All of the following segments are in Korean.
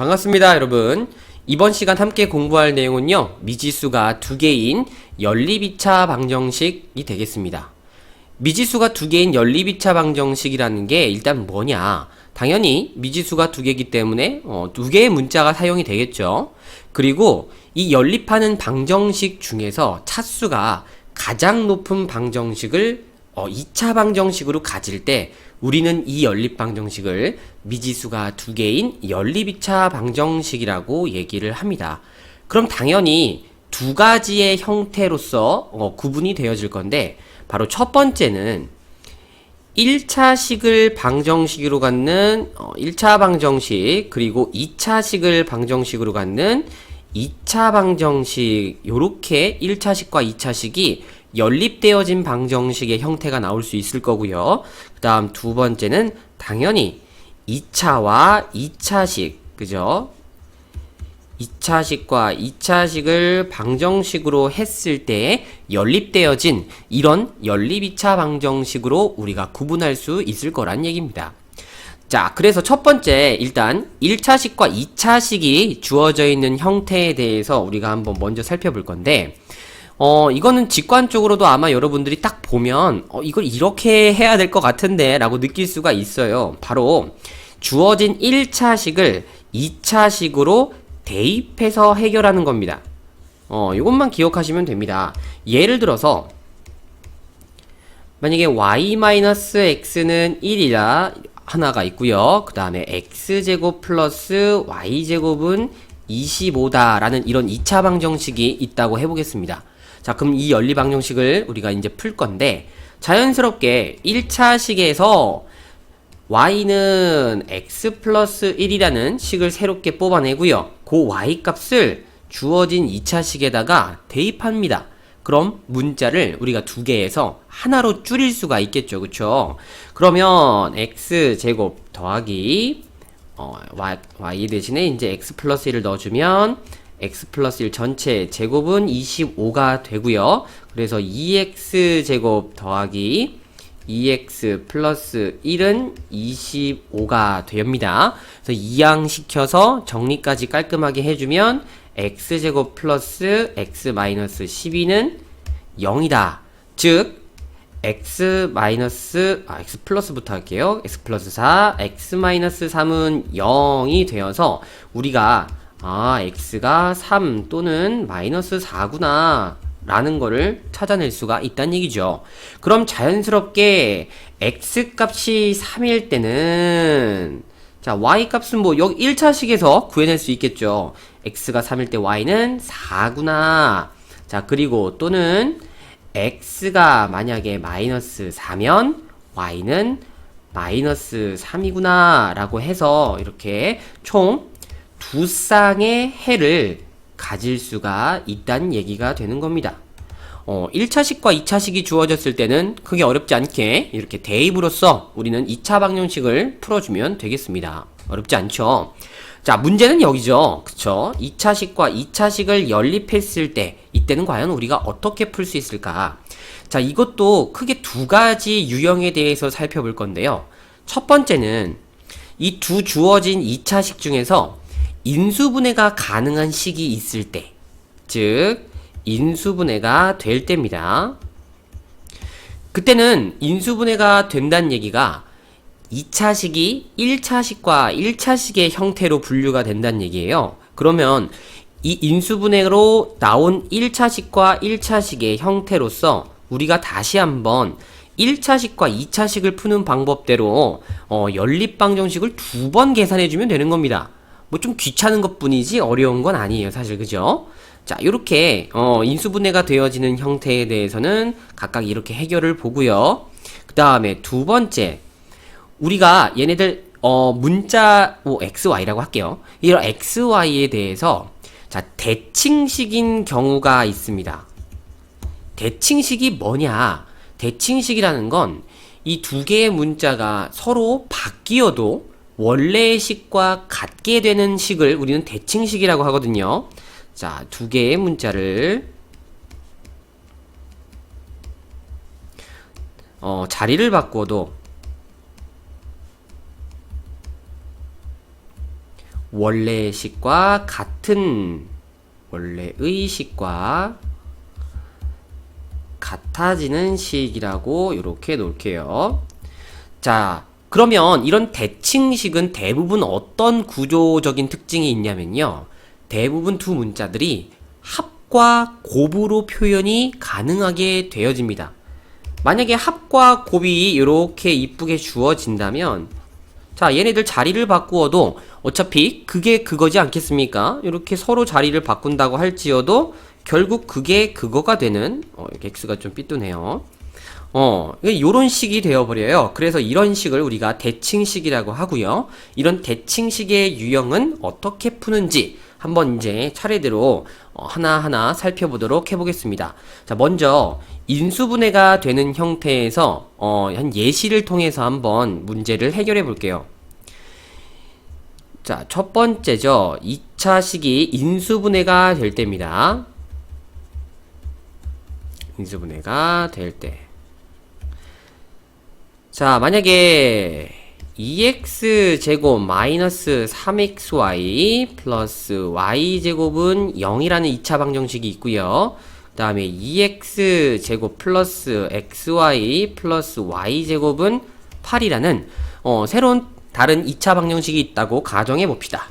반갑습니다, 여러분. 이번 시간 함께 공부할 내용은요, 미지수가 두 개인 연립2차 방정식이 되겠습니다. 미지수가 두 개인 연립2차 방정식이라는 게 일단 뭐냐? 당연히 미지수가 두 개이기 때문에 어, 두 개의 문자가 사용이 되겠죠. 그리고 이 연립하는 방정식 중에서 차수가 가장 높은 방정식을 어, 2차 방정식으로 가질 때 우리는 이 연립 방정식을 미지수가 두 개인 연립 2차 방정식이라고 얘기를 합니다. 그럼 당연히 두 가지의 형태로서 어, 구분이 되어질 건데 바로 첫 번째는 1차식을 방정식으로 갖는 어, 1차 방정식 그리고 2차식을 방정식으로 갖는 2차 방정식 요렇게 1차식과 2차식이 연립되어진 방정식의 형태가 나올 수 있을 거고요. 그 다음 두 번째는 당연히 2차와 2차식, 그죠? 2차식과 2차식을 방정식으로 했을 때 연립되어진 이런 연립 2차 방정식으로 우리가 구분할 수 있을 거란 얘기입니다. 자, 그래서 첫 번째, 일단 1차식과 2차식이 주어져 있는 형태에 대해서 우리가 한번 먼저 살펴볼 건데, 어, 이거는 직관적으로도 아마 여러분들이 딱 보면, 어, 이걸 이렇게 해야 될 것 같은데, 라고 느낄 수가 있어요. 바로, 주어진 1차식을 2차식으로 대입해서 해결하는 겁니다. 어, 이것만 기억하시면 됩니다. 예를 들어서, 만약에 y-x는 1이라 하나가 있고요. 그 다음에 x제곱 플러스 y제곱은 25다라는 이런 2차 방정식이 있다고 해보겠습니다. 자, 그럼 이 연리 방정식을 우리가 이제 풀 건데, 자연스럽게 1차 식에서 y는 x 플러스 1이라는 식을 새롭게 뽑아내고요. 그 y 값을 주어진 2차 식에다가 대입합니다. 그럼 문자를 우리가 두 개에서 하나로 줄일 수가 있겠죠. 그쵸? 그러면 x 제곱 더하기 어, y, y 대신에 이제 x 플러스 1을 넣어주면 x 플러스 1 전체 제곱은 25가 되고요. 그래서 2x 제곱 더하기 2x 플러스 1은 25가 됩니다. 그래서 이항시켜서 정리까지 깔끔하게 해주면 x제곱 플러스 x 마이너스 12는 0이다. 즉 x 마이너스 아 x 플러스부터 할게요. x 플러스 4, x 마이너스 3은 0이 되어서 우리가 아 x가 3 또는 마이너스 4구나 라는 거를 찾아낼 수가 있다는 얘기죠. 그럼 자연스럽게 x 값이 3일 때는 자 y 값은 뭐 여기 1차식에서 구해낼 수 있겠죠. x가 3일 때 y는 4구나. 자 그리고 또는 x가 만약에 마이너스 4면 y는 마이너스 3이구나 라고 해서 이렇게 총 두 쌍의 해를 가질 수가 있다는 얘기가 되는 겁니다. 어, 1차식과 2차식이 주어졌을 때는 크게 어렵지 않게 이렇게 대입으로써 우리는 2차 방정식을 풀어주면 되겠습니다. 어렵지 않죠? 자, 문제는 여기죠. 그쵸? 2차식과 2차식을 연립했을 때, 이때는 과연 우리가 어떻게 풀 수 있을까? 자, 이것도 크게 두 가지 유형에 대해서 살펴볼 건데요. 첫 번째는 이 두 주어진 2차식 중에서 인수분해가 가능한 식이 있을 때, 즉, 인수분해가 될 때입니다. 그때는 인수분해가 된다는 얘기가 2차식이 1차식과 1차식의 형태로 분류가 된다는 얘기예요. 그러면 이 인수분해로 나온 1차식과 1차식의 형태로서 우리가 다시 한번 1차식과 2차식을 푸는 방법대로 어, 연립방정식을 두 번 계산해주면 되는 겁니다. 뭐 좀 귀찮은 것 뿐이지 어려운 건 아니에요. 사실 그죠? 자 이렇게 어, 인수분해가 되어지는 형태에 대해서는 각각 이렇게 해결을 보고요. 그 다음에 두 번째 우리가 얘네들 어 문자 뭐 xy라고 할게요. 이런 xy에 대해서 자 대칭식인 경우가 있습니다. 대칭식이 뭐냐? 대칭식이라는 건 이 두 개의 문자가 서로 바뀌어도 원래의 식과 같게 되는 식을 우리는 대칭식이라고 하거든요. 자, 두 개의 문자를 어, 자리를 바꿔도 원래의 식과 같은 원래의 식과 같아지는 식이라고 이렇게 놓을게요. 자, 그러면 이런 대칭식은 대부분 어떤 구조적인 특징이 있냐면요. 대부분 두 문자들이 합과 곱으로 표현이 가능하게 되어집니다. 만약에 합과 곱이 이렇게 이쁘게 주어진다면 자, 얘네들 자리를 바꾸어도 어차피 그게 그거지 않겠습니까? 이렇게 서로 자리를 바꾼다고 할지어도 결국 그게 그거가 되는 어, x가 좀 삐뚤네요. 어, 요런 식이 되어버려요. 그래서 이런 식을 우리가 대칭식이라고 하고요. 이런 대칭식의 유형은 어떻게 푸는지 한번 이제 차례대로 어, 하나하나 살펴보도록 해보겠습니다. 자, 먼저 인수분해가 되는 형태에서 어, 한 예시를 통해서 한번 문제를 해결해 볼게요. 자, 첫 번째죠. 2차 식이 인수분해가 될 때입니다. 인수분해가 될 때. 자, 만약에 2x 제곱 마이너스 3xy 플러스 y 제곱은 0이라는 2차 방정식이 있고요. 그 다음에 2x 제곱 플러스 xy 플러스 y 제곱은 8이라는 어, 새로운 다른 2차 방정식이 있다고 가정해 봅시다.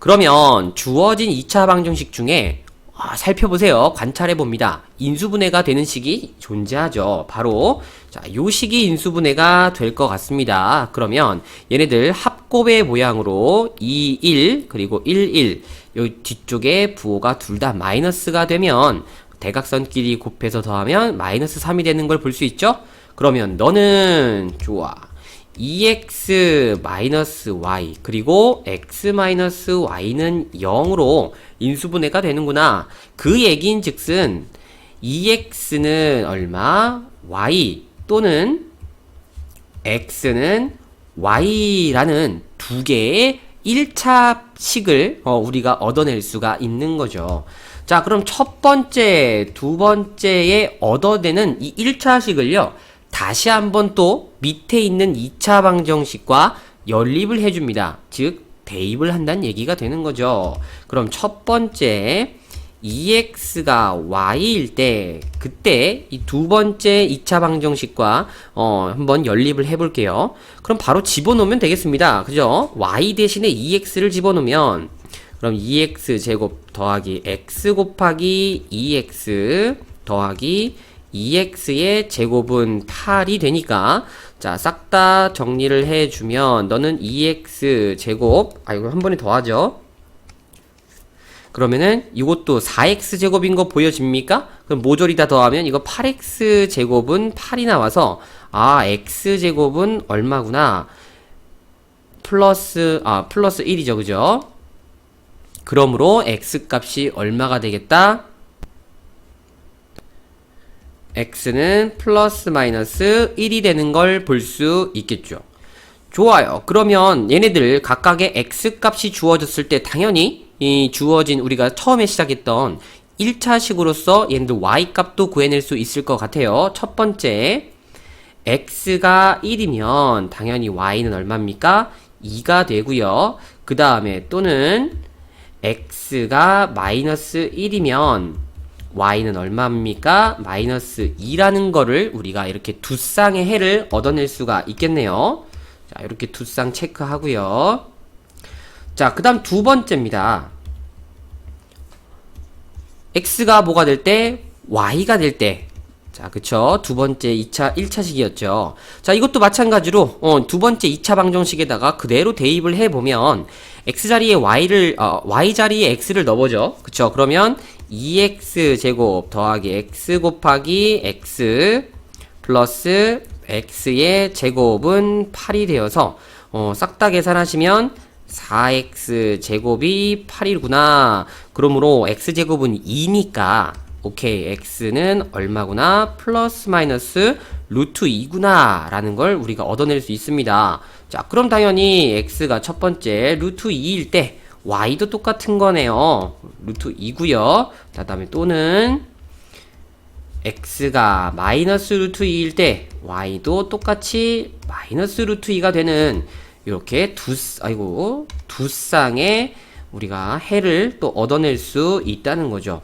그러면 주어진 2차 방정식 중에 아, 살펴보세요. 관찰해 봅니다. 인수분해가 되는 식이 존재하죠. 바로 자, 요 식이 인수분해가 될 것 같습니다. 그러면 얘네들 합곱의 모양으로 2, 1 그리고 1, 1. 요 뒤쪽에 부호가 둘 다 마이너스가 되면 대각선끼리 곱해서 더하면 마이너스 3이 되는 걸 볼 수 있죠? 그러면 너는 좋아. 2x 마이너스 y 그리고 x 마이너스 y는 0으로 인수분해가 되는구나. 그 얘기인 즉슨 2x는 얼마? y 또는 x는 y라는 두 개의 1차식을 어, 우리가 얻어낼 수가 있는 거죠. 자, 그럼 첫 번째, 두 번째에 얻어내는 이 1차식을요. 다시 한번 또 밑에 있는 2차 방정식과 연립을 해줍니다. 즉, 대입을 한다는 얘기가 되는 거죠. 그럼 첫 번째, 2x가 y일 때, 그때 이 두 번째 2차 방정식과 어, 한번 연립을 해볼게요. 그럼 바로 집어넣으면 되겠습니다. 그죠? y 대신에 2x를 집어넣으면, 그럼 2x 제곱 더하기 x 곱하기 2x 더하기 2x의 제곱은 8이 되니까 자, 싹 다 정리를 해 주면 너는 2x 제곱 아 이거 한 번에 더 하죠. 그러면은 이것도 4x 제곱인 거 보여집니까? 그럼 모조리 다 더하면 이거 8x 제곱은 8이 나와서 아 x 제곱은 얼마구나 플러스 아 플러스 1이죠 그죠? 그러므로 x 값이 얼마가 되겠다? X는 플러스 마이너스 1이 되는 걸 볼 수 있겠죠. 좋아요. 그러면 얘네들 각각의 x 값이 주어졌을 때 당연히 이 주어진 우리가 처음에 시작했던 1차식으로서 얘네들 y 값도 구해낼 수 있을 것 같아요. 첫 번째 x가 1이면 당연히 y는 얼마입니까? 2가 되고요. 그 다음에 또는 x가 마이너스 1이면 y는 얼마입니까? 마이너스 2라는 거를 우리가 이렇게 두 쌍의 해를 얻어낼 수가 있겠네요. 자, 이렇게 두 쌍 체크하고요. 자, 그 다음 두 번째입니다. x가 뭐가 될 때? y가 될 때. 자, 그쵸. 두 번째 2차, 1차식이었죠. 자, 이것도 마찬가지로, 어, 두 번째 2차 방정식에다가 그대로 대입을 해보면, x 자리에 y를, 어, y 자리에 x를 넣어보죠. 그쵸. 그러면 2x 제곱 더하기 x 곱하기 x 플러스 x의 제곱은 8이 되어서 어, 싹 다 계산하시면 4x 제곱이 8이구나. 그러므로 x 제곱은 2니까 오케이 x는 얼마구나 플러스 마이너스 루트 2구나 라는 걸 우리가 얻어낼 수 있습니다. 자 그럼 당연히 x가 첫 번째 루트 2일 때 y도 똑같은 거네요. 루트 2구요. 그 다음에 또는 x가 마이너스 루트 2일 때 y도 똑같이 마이너스 루트 2가 되는 이렇게 두, 아이고, 두 쌍의 우리가 해를 또 얻어낼 수 있다는 거죠.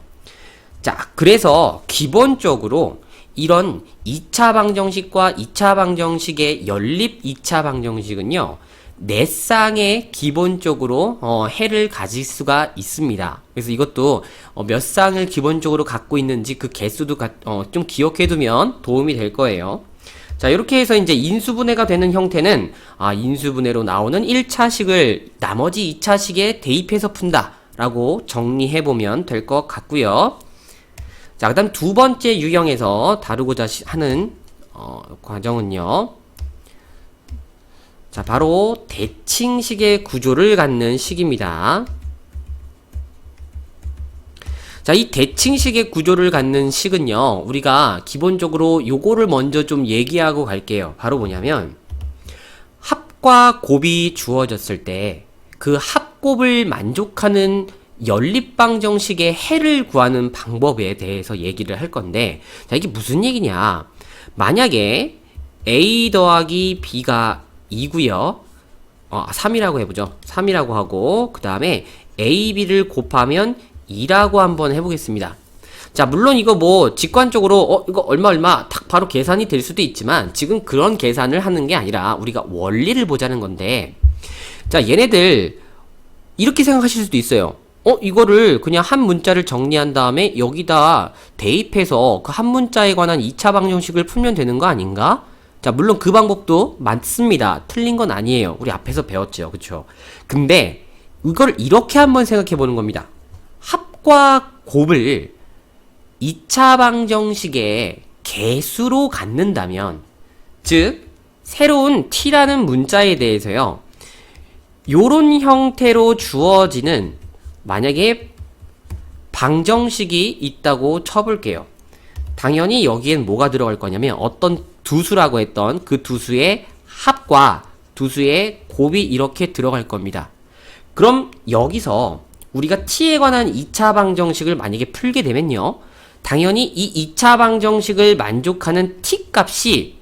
자, 그래서 기본적으로 이런 2차 방정식과 2차 방정식의 연립 2차 방정식은요, 네 쌍의 기본적으로 어, 해를 가질 수가 있습니다. 그래서 이것도 어, 몇 쌍을 기본적으로 갖고 있는지 그 개수도 가, 어, 좀 기억해두면 도움이 될 거예요. 자, 이렇게 해서 이제 인수분해가 되는 형태는 아, 인수분해로 나오는 1차식을 나머지 2차식에 대입해서 푼다 라고 정리해 보면 될 것 같고요. 자, 그 다음 두 번째 유형에서 다루고자 시- 하는 어, 과정은요. 자, 바로 대칭식의 구조를 갖는 식입니다. 자, 이 대칭식의 구조를 갖는 식은요, 우리가 기본적으로 요거를 먼저 좀 얘기하고 갈게요. 바로 뭐냐면, 합과 곱이 주어졌을 때, 그 합곱을 만족하는 연립방정식의 해를 구하는 방법에 대해서 얘기를 할 건데, 자, 이게 무슨 얘기냐. 만약에 a 더하기 b가 2구요. 어, 3이라고 해보죠. 3이라고 하고, 그 다음에 a, b를 곱하면 2라고 한번 해보겠습니다. 자, 물론 이거 뭐 직관적으로 어 이거 얼마 얼마 딱 바로 계산이 될 수도 있지만 지금 그런 계산을 하는 게 아니라 우리가 원리를 보자는 건데 자, 얘네들 이렇게 생각하실 수도 있어요. 어, 이거를 그냥 한 문자를 정리한 다음에 여기다 대입해서 그 한 문자에 관한 2차 방정식을 풀면 되는 거 아닌가? 자, 물론 그 방법도 맞습니다. 틀린 건 아니에요. 우리 앞에서 배웠죠. 그쵸? 근데 이걸 이렇게 한번 생각해 보는 겁니다. 합과 곱을 2차 방정식의 개수로 갖는다면, 즉, 새로운 t라는 문자에 대해서요, 요런 형태로 주어지는, 만약에 방정식이 있다고 쳐볼게요. 당연히 여기엔 뭐가 들어갈 거냐면, 어떤 두 수라고 했던 그 두 수의 합과 두 수의 곱이 이렇게 들어갈 겁니다. 그럼 여기서 우리가 t에 관한 2차 방정식을 만약에 풀게 되면요. 당연히 이 2차 방정식을 만족하는 t 값이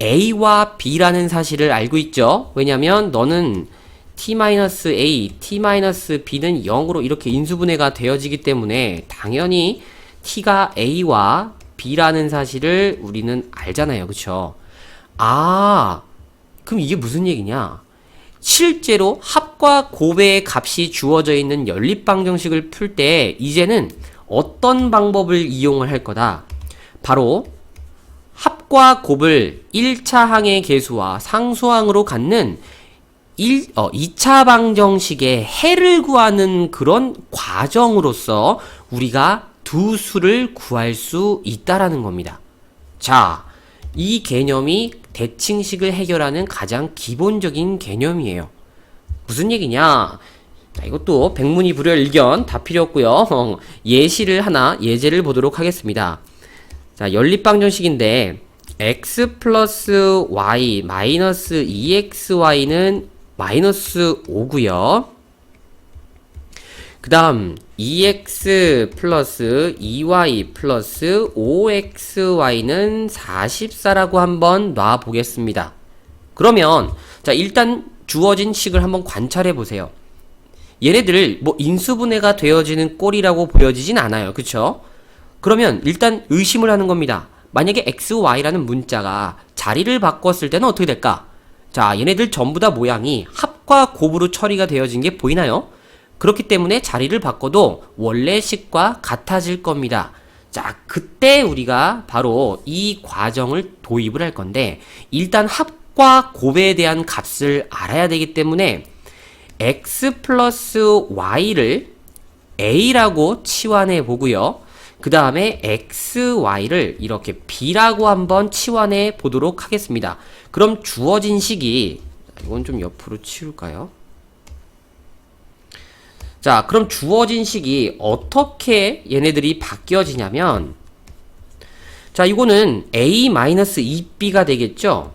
a와 b라는 사실을 알고 있죠. 왜냐면 너는 t-a, t-b는 0으로 이렇게 인수분해가 되어지기 때문에 당연히 t가 a와 b라는 사실을 우리는 알잖아요. 그쵸? 아, 그럼 이게 무슨 얘기냐? 실제로 합과 곱의 값이 주어져 있는 연립방정식을 풀 때 이제는 어떤 방법을 이용을 할 거다. 바로 합과 곱을 1차 항의 개수와 상수항으로 갖는 1, 어, 2차 방정식의 해를 구하는 그런 과정으로서 우리가 두 수를 구할 수 있다라는 겁니다. 자, 이 개념이 대칭식을 해결하는 가장 기본적인 개념이에요. 무슨 얘기냐? 자, 이것도 백문이 불여일견 다 필요 없고요. 어, 예시를 하나 예제를 보도록 하겠습니다. 자, 연립방정식인데 x 플러스 y 마이너스 2xy는 마이너스 5고요. 그 다음 2x 플러스 2y 플러스 5xy는 44라고 한번 놔 보겠습니다. 그러면 자 일단 주어진 식을 한번 관찰해 보세요. 얘네들 뭐 인수분해가 되어지는 꼴이라고 보여지진 않아요. 그쵸? 그러면 일단 의심을 하는 겁니다. 만약에 x, y라는 문자가 자리를 바꿨을 때는 어떻게 될까? 자, 얘네들 전부 다 모양이 합과 곱으로 처리가 되어진 게 보이나요? 그렇기 때문에 자리를 바꿔도 원래 식과 같아질 겁니다. 자, 그때 우리가 바로 이 과정을 도입을 할 건데, 일단 합과 곱에 대한 값을 알아야 되기 때문에, x 플러스 y를 a라고 치환해 보고요. 그 다음에 xy를 이렇게 b라고 한번 치환해 보도록 하겠습니다. 그럼 주어진 식이, 이건 좀 옆으로 치울까요? 자, 그럼 주어진 식이 어떻게 얘네들이 바뀌어지냐면, 자, 이거는 a-2b가 되겠죠?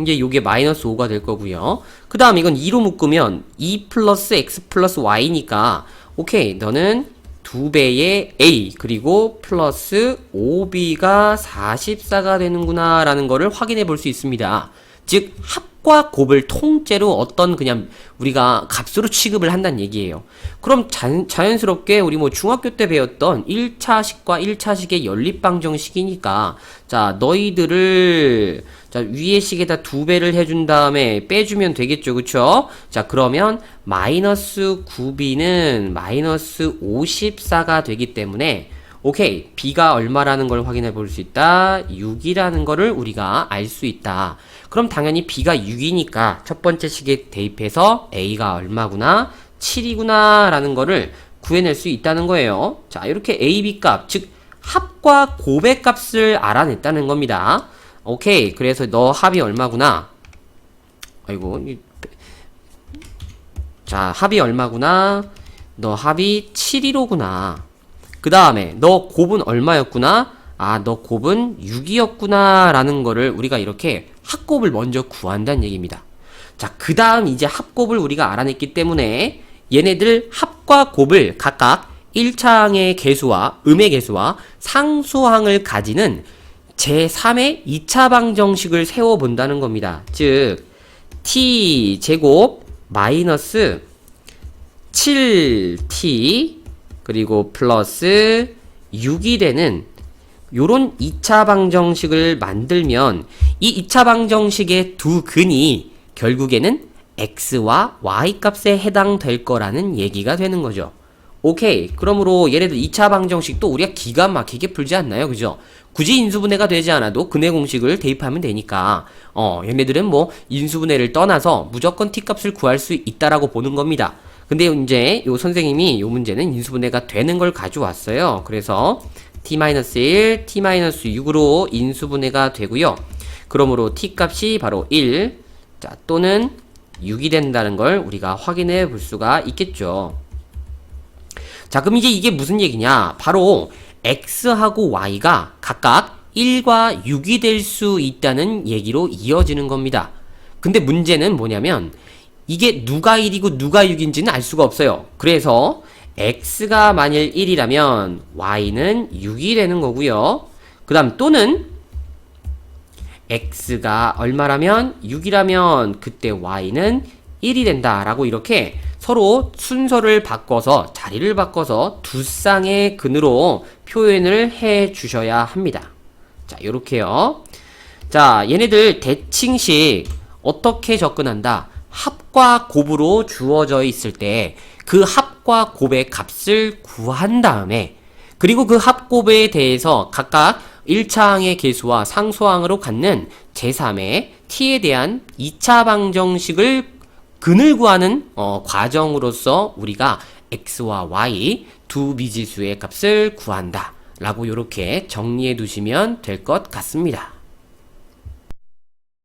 이제 요게 마이너스 5가 될 거고요. 그 다음 이건 2로 묶으면 2 플러스 x 플러스 y니까, 오케이, 너는 2배의 a, 그리고 플러스 5b가 44가 되는구나, 라는 거를 확인해 볼 수 있습니다. 즉, 합 합과 곱을 통째로 어떤 그냥 우리가 값으로 취급을 한다는 얘기예요. 그럼 자, 자연스럽게 우리 뭐 중학교 때 배웠던 1차식과 1차식의 연립방정식이니까 자 너희들을 자 위의 식에다 두 배를 해준 다음에 빼주면 되겠죠. 그쵸? 자 그러면 마이너스 9b는 마이너스 54가 되기 때문에 오케이 b가 얼마라는 걸 확인해 볼 수 있다. 6이라는 거를 우리가 알 수 있다 그럼 당연히 b가 6이니까 첫 번째 식에 대입해서 a가 얼마구나? 7이구나 라는 거를 구해낼 수 있다는 거예요. 자 이렇게 a, b 값 즉 합과 곱의 값을 알아냈다는 겁니다. 오케이. 그래서 너 합이 얼마구나? 아이고 이- 자 합이 얼마구나? 너 합이 715구나. 그 다음에 너 곱은 얼마였구나 아 너 곱은 6이었구나 라는 거를 우리가 이렇게 합곱을 먼저 구한다는 얘기입니다 자 그 다음 이제 합곱을 우리가 알아냈기 때문에 얘네들 합과 곱을 각각 1차항의 개수와 음의 개수와 상수항을 가지는 제3의 2차 방정식을 세워본다는 겁니다. 즉, t 제곱 마이너스 7t 그리고 플러스 6이 되는 요런 2차 방정식을 만들면 이 2차 방정식의 두 근이 결국에는 x와 y 값에 해당될 거라는 얘기가 되는 거죠. 오케이. 그러므로 얘네들 2차 방정식도 우리가 기가 막히게 풀지 않나요? 그죠? 굳이 인수분해가 되지 않아도 근해 공식을 대입하면 되니까 어, 얘네들은 뭐 인수분해를 떠나서 무조건 t 값을 구할 수 있다라고 보는 겁니다. 근데 이제 요 선생님이 요 문제는 인수분해가 되는 걸 가져왔어요. 그래서 t-1, t-6으로 인수분해가 되고요. 그러므로 t 값이 바로 1, 자, 또는 6이 된다는 걸 우리가 확인해 볼 수가 있겠죠. 자, 그럼 이제 이게 무슨 얘기냐? 바로 x하고 y가 각각 1과 6이 될 수 있다는 얘기로 이어지는 겁니다. 근데 문제는 뭐냐면 이게 누가 1이고 누가 6인지는 알 수가 없어요. 그래서 x가 만일 1이라면 y는 6이 되는 거고요. 그 다음 또는 x가 얼마라면 6이라면 그때 y는 1이 된다 라고 이렇게 서로 순서를 바꿔서 자리를 바꿔서 두 쌍의 근으로 표현을 해 주셔야 합니다. 자, 요렇게요. 자, 얘네들 대칭식 어떻게 접근한다? 합과 곱으로 주어져 있을 때 그 합과 곱의 값을 구한 다음에 그리고 그 합곱에 대해서 각각 1차항의 개수와 상수항으로 갖는 제3의 t에 대한 2차 방정식을 근을 구하는 어, 과정으로서 우리가 x와 y 두 미지수의 값을 구한다 라고 이렇게 정리해 두시면 될 것 같습니다.